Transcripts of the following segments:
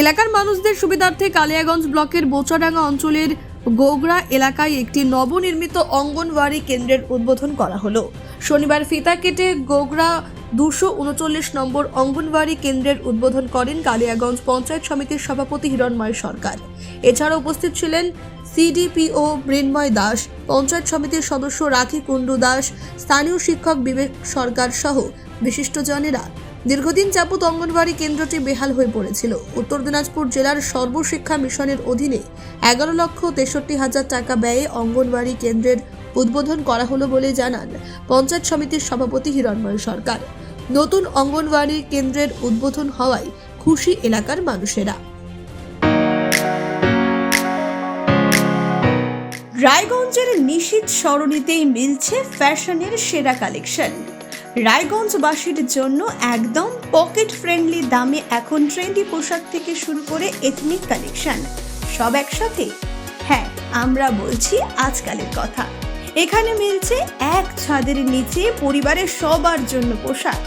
এলাকার মানুষদের সুবিধার্থে কালিয়াগঞ্জ ব্লকের বোচাডাঙ্গা অঞ্চলের গোগরা এলাকায় একটি নবনির্মিত অঙ্গনওয়াড়ি কেন্দ্রের উদ্বোধন করা হলো। শনিবার ফিতা কেটে গোগরা দুশো উনচল্লিশ নম্বর অঙ্গনওয়াড়ি কেন্দ্রের উদ্বোধন করেন কালিয়াগঞ্জ পঞ্চায়েত সমিতির সভাপতি হিরণময় সরকার। এছাড়া উপস্থিত ছিলেন সিডিপিও মৃন্ময় দাস, পঞ্চায়েত সমিতির সদস্য রাখি কুণ্ডু দাস, স্থানীয় শিক্ষক বিবেক সরকার সহ বিশিষ্টজনেরা। দীর্ঘদিন যাবৎ অঙ্গনওয়াড়ি কেন্দ্রটি বেহাল হয়ে পড়েছিল। উত্তর দিনাজপুর জেলার সর্বশিক্ষা মিশনের অধীনে এগারো লক্ষ তেষট্টি হাজার টাকা ব্যয়ে অঙ্গনওয়াড়ি কেন্দ্রের উদ্বোধন করা হলো বলে জানান পঞ্চায়েত সমিতির সভাপতি হিরণময় সরকার। নতুন অঙ্গনওয়াড়ি কেন্দ্রের উদ্বোধন হওয়ায় খুশি এলাকার মানুষেরা। রায়গঞ্জের নিশীত সরণিতেই মিলছে ফ্যাশনের সেরা কালেকশন। রায়গঞ্জবাসীর জন্য একদম পকেট ফ্রেন্ডলি দামে, এখন ট্রেন্ডি পোশাক থেকে শুরু করে এথনিক কালেকশন সব একসাথে? হ্যাঁ আমরা বলছি আজকালের কথা। এখানে মিলছে এক ছাদের নিচে পরিবারের সবার জন্য পোশাক,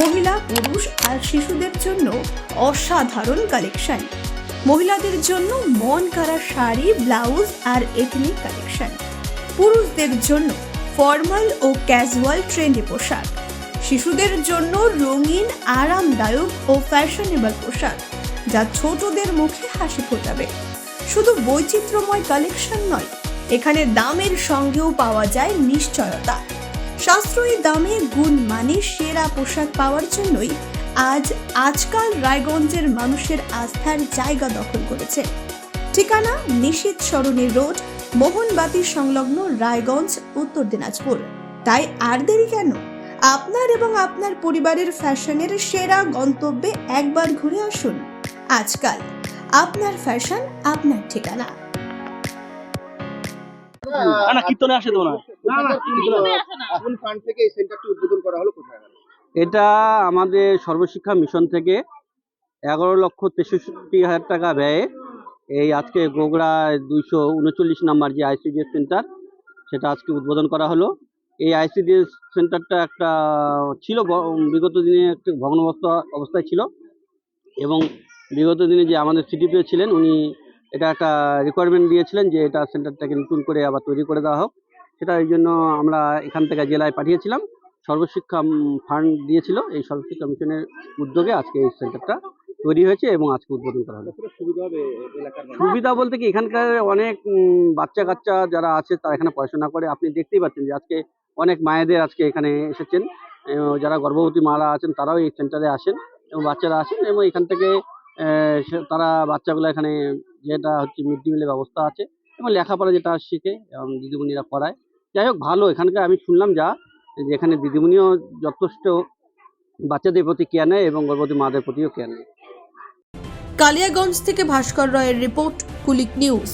মহিলা, পুরুষ আর শিশুদের জন্য অসাধারণ কালেকশন মহিলাদের জন্য মন কারা শাড়ি, ব্লাউজ আর এথনিক কালেকশন পুরুষদের জন্য ফর্মাল ও ক্যাজুয়াল ট্রেন্ডি পোশাক। শিশুদের জন্য রঙিন, আরামদায়ক ও ফ্যাশনেবল পোশাক, যা ছোটদের মুখে হাসি ফোটাবে। শুধু বৈচিত্র্যময় কালেকশন নয়, এখানে দামের সঙ্গেও পাওয়া যায় নিশ্চয়তা। সাশ্রয়ী দামে গুণ মানে সেরা পোশাক পাওয়ার জন্যই আজ আজকাল রায়গঞ্জের মানুষের আস্থার জায়গা দখল করেছে। ঠিকানা নিশীত সরণি রোড মোহনবাতি সংলগ্ন রায়গঞ্জ উত্তর দিনাজপুর। তাই আর দেরি কেন? আপনার এবং আপনার পরিবারের ফ্যাশনের সেরা গন্তব্যে একবার ঘুরে আসুন। আজকাল আপনার ফ্যাশন আপনার ঠিকানা। না? না কীর্তনে আসে তো না। কোন ফান্ড থেকে এই সেন্টারটি উদ্বোধন করা হলো কোথায় এটা আমাদের সর্বশিক্ষা মিশন থেকে এগারো লক্ষ তেষট্টি হাজার টাকা ব্যয়ে এই আজকে গোগড়া দুইশো উনচল্লিশ নাম্বার যে আইসিডিএস সেন্টার সেটা আজকে উদ্বোধন করা হলো। এই আইসিডিএস সেন্টারটা একটা ছিল বিগত দিনে একটু ভগ্নবস্ত অবস্থায় ছিল এবং বিগত দিনে যে আমাদের সিটিপিও ছিলেন, উনি এটা একটা রিকোয়ারমেন্ট দিয়েছিলেন যে এটা সেন্টারটাকে নতুন করে আবার তৈরি করে দেওয়া হোক। সেটা এই জন্য আমরা এখান থেকে জেলায় পাঠিয়েছিলাম। সর্বশিক্ষা ফান্ড দিয়েছিল। এই সর্বশিক্ষা মিশনের উদ্যোগে আজকে এই সেন্টারটা তৈরি হয়েছে এবং আজকে উদ্বোধন করা হলো। সুবিধা হবে সুবিধা বলতে কি এখানকার অনেক বাচ্চা কাচ্চা যারা আছে তারা এখানে পড়াশোনা করে। আপনি দেখতেই পাচ্ছেন যে আজকে অনেক মায়েদের আজকে এখানে এসেছেন। যারা গর্ভবতী মারা আছেন তারাও এই সেন্টারে আসেন এবং বাচ্চারা আসেন এবং এখান থেকে তারা বাচ্চাগুলো এখানে যেটা হচ্ছে মিড ডে মিলের ব্যবস্থা আছে এবং লেখাপড়া যেটা শিখে এবং দিদিমণিরা পড়ায়। যাই হোক ভালো। এখানকার আমি শুনলাম যা যে এখানে দিদিমণিও যথেষ্ট বাচ্চাদের প্রতি কেয়ার নেয় এবং গর্ভবতী মাদের প্রতিও কেয়ার নেয়। কালিয়াগঞ্জ থেকে ভাস্কর রায়ের রিপোর্ট কুলিক নিউজ।